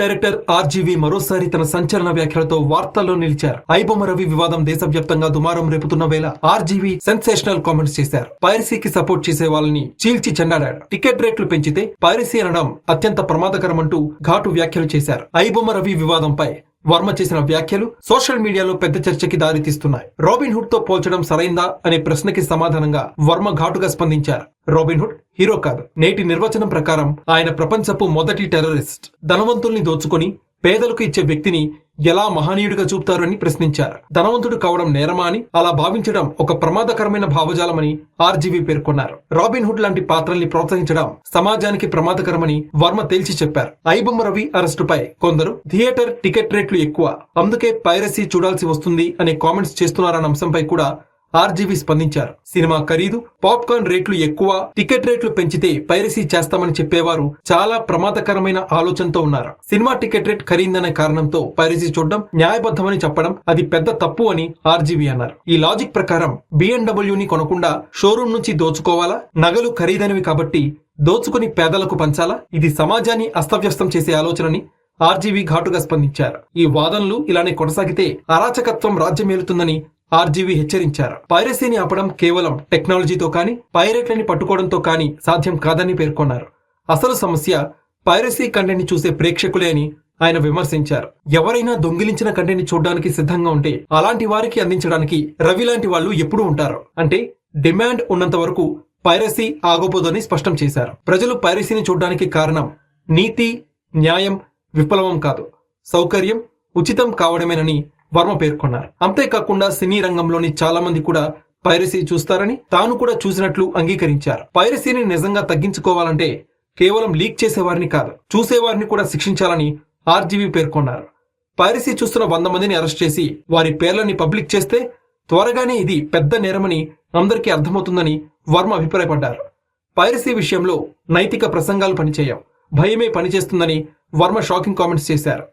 Director RGV మరోసారి తన సంచలన వ్యాఖ్యలతో వార్తల్లో నిలిచారు. ఐబొమ్మ రవి వివాదం దేశవ్యాప్తంగా దుమారం రేపుతున్న వేళ ఆర్జీవి సెన్సేషనల్ కామెంట్స్ చేశారు. పైరసీకి సపోర్ట్ చేసే వాళ్ళని చీల్చి చెండాడాడు టికెట్ రేట్లు పెంచితే పైరసీ అనడం అత్యంత ప్రమాదకరమంటూ ఘాటు వ్యాఖ్యలు చేశారు. ఐబొమ్మ రవి వివాదంపై వర్మ చేసిన వ్యాఖ్యలు సోషల్ మీడియాలో పెద్ద చర్చకి దారితీస్తున్నాయి రాబిన్ హుడ్తో పోల్చడం సరైందా అనే ప్రశ్నకి సమాధానంగా వర్మ ఘాటుగా స్పందించారు. రాబిన్ హుడ్ హీరో కాదు నేటి నిర్వచనం ప్రకారం ఆయన ప్రపంచపు మొదటి టెర్రరిస్ట్. ధనవంతుల్ని దోచుకొని పేదలకు ఇచ్చే వ్యక్తిని ఎలా మహనీయుడిగా చూపుతారని ప్రశ్నించారు. ధనవంతుడు కావడం నేరమా అని అలా భావించడం ఒక ప్రమాదకరమైన భావజాలమని ఆర్జీవీ పేర్కొన్నారు. రాబిన్ హుడ్ లాంటి పాత్రల్ని ప్రోత్సహించడం సమాజానికి ప్రమాదకరమని వర్మ తేల్చి చెప్పారు. ఐబొమ్మ రవి అరెస్టుపై కొందరు థియేటర్ టికెట్ రేట్లు ఎక్కువ అందుకే పైరసీ చూడాల్సి వస్తుంది అనే కామెంట్స్ చేస్తున్నారన్న అంశంపై కూడా ఆర్జీవీ స్పందించారు. సినిమా ఖరీదు పాప్కార్న్ రేట్లు ఎక్కువ టికెట్ రేట్లు పెంచితే పైరసీ చేస్తామని చెప్పేవారు చాలా ప్రమాదకరమైన ఆలోచనతో ఉన్నారు. సినిమా టికెట్ రేట్ ఖరీదనే కారణంతో పైరసీ చూడడం న్యాయబద్ధమని చెప్పడం అది పెద్ద తప్పు అని ఆర్జీవీ అన్నారు. ఈ లాజిక్ ప్రకారం బిఎండబ్ల్యూని కొనకుండా షోరూం నుంచి దోచుకోవాలా? నగలు ఖరీదైనవి కాబట్టి దోచుకుని పేదలకు పంచాలా? ఇది సమాజాన్ని అస్తవ్యస్తం చేసే ఆలోచనని ఆర్జీవీ ఘాటుగా స్పందించారు. ఈ వాదనలు ఇలానే కొనసాగితే అరాచకత్వం రాజ్యమేలుతుందని ఆర్జీవీ హెచ్చరించారు. పైరసీని ఆపడం కేవలం టెక్నాలజీతో కానీ పైరేట్లని పట్టుకోవడంతో కానీ సాధ్యం కాదని పేర్కొన్నారు. అసలు సమస్య పైరసీ కంటెంట్ చూసే ప్రేక్షకులే అని ఆయన విమర్శించారు. ఎవరైనా దొంగిలించిన కంటెంట్ చూడడానికి సిద్ధంగా ఉంటే అలాంటి వారికి అందించడానికి రవి లాంటి వాళ్ళు ఎప్పుడూ ఉంటారు. అంటే డిమాండ్ ఉన్నంత వరకు పైరసీ ఆగపోదని స్పష్టం చేశారు. ప్రజలు పైరసీని చూడడానికి కారణం నీతి న్యాయం విప్లవం కాదు. సౌకర్యం ఉచితం కావడమేనని వర్మ పేర్కొన్నారు. అంతేకాకుండా సినీ రంగంలోని చాలా మంది కూడా పైరసీ చూస్తారని తాను కూడా చూసినట్లు అంగీకరించారు. పైరసీని నిజంగా తగ్గించుకోవాలంటే కేవలం లీక్ చేసేవారిని కాదు చూసేవారిని కూడా శిక్షించాలని ఆర్జీవీ పేర్కొన్నారు. పైరసీ చూస్తున్న వంద మందిని అరెస్ట్ చేసి వారి పేర్లని పబ్లిక్ చేస్తే త్వరగానే ఇది పెద్ద నేరమని అందరికీ అర్థమవుతుందని వర్మ అభిప్రాయపడ్డారు. పైరసీ విషయంలో నైతిక ప్రసంగాలు పనిచేయం భయమే పనిచేస్తుందని వర్మ షాకింగ్ కామెంట్స్ చేశారు.